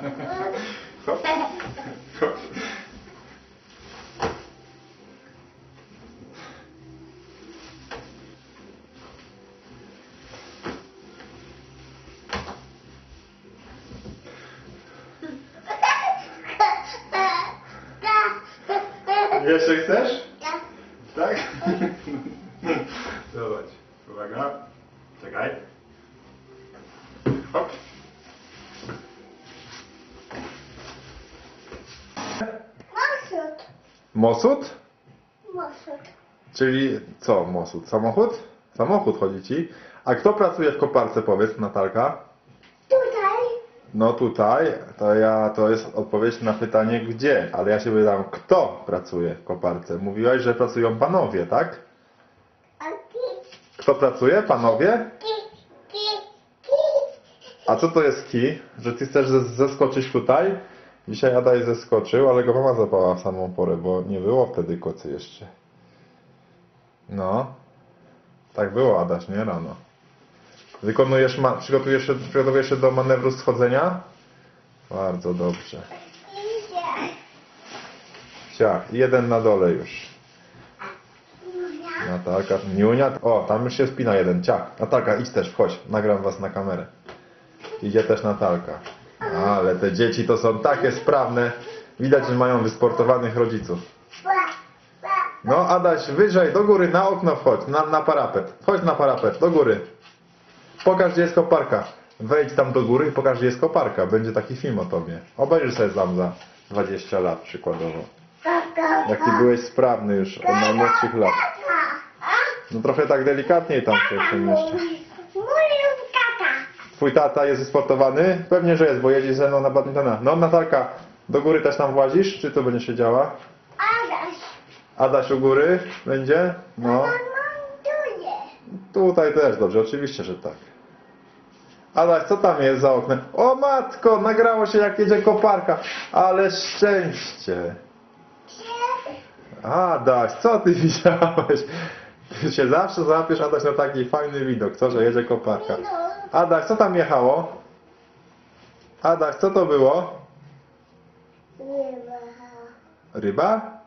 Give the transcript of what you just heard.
Goed. Goed. Jij też? Tak? Zobacz. Uwaga. Czekaj. Mosut. Mosut? Mosut. Czyli co mosut? Samochód? Samochód chodzi ci. A kto pracuje w koparce, powiedz Natalka? Tutaj. No tutaj, to ja, to jest odpowiedź na pytanie gdzie, ale ja się pytam, kto pracuje w koparce? Mówiłaś, że pracują panowie, tak? A ty. Kto pracuje? Panowie? Ki. Ki. Ki. A co to jest kij? Że ty chcesz zes- zeskoczyć tutaj? Dzisiaj Adaś zeskoczył, ale go mama zapała w samą porę, bo nie było wtedy kocy jeszcze. No. Tak było, Adaś, nie? Rano. Wykonujesz, ma- przygotujesz się, się do manewru schodzenia? Bardzo dobrze. Ciach, jeden na dole już. Natalka, Niunia, o, tam już się spina jeden, ciach. Natalka, idź też, wchodź, nagram was na kamerę. Idzie też Natalka. Ale te dzieci to są takie sprawne. Widać, że mają wysportowanych rodziców. No, Adaś, wyżej, do góry, na okno wchodź, na, na parapet. Chodź na parapet, do góry. Pokaż, gdzie jest koparka. Wejdź tam do góry i pokaż, gdzie jest koparka. Będzie taki film o tobie. Obejrzysz sobie tam za 20 lat przykładowo. Jaki byłeś sprawny już od najmłodszych lat. No trochę tak delikatniej tam się przemieszcza. Twój tata jest wysportowany? Pewnie, że jest, bo jedzie ze mną na badmintona. No Natalka, do góry też tam włazisz? Czy tu będzie siedziała? Adaś. Adaś u góry będzie? No. Tutaj też dobrze, oczywiście, że tak. Adaś, co tam jest za oknem? O matko, nagrało się jak jedzie koparka. Ale szczęście. Adaś, co ty widziałeś? Się zawsze załapiesz, Adaś, na taki fajny widok, co, że jedzie koparka. Adaś, co tam jechało? Adaś, co to było? Ryba. Ryba?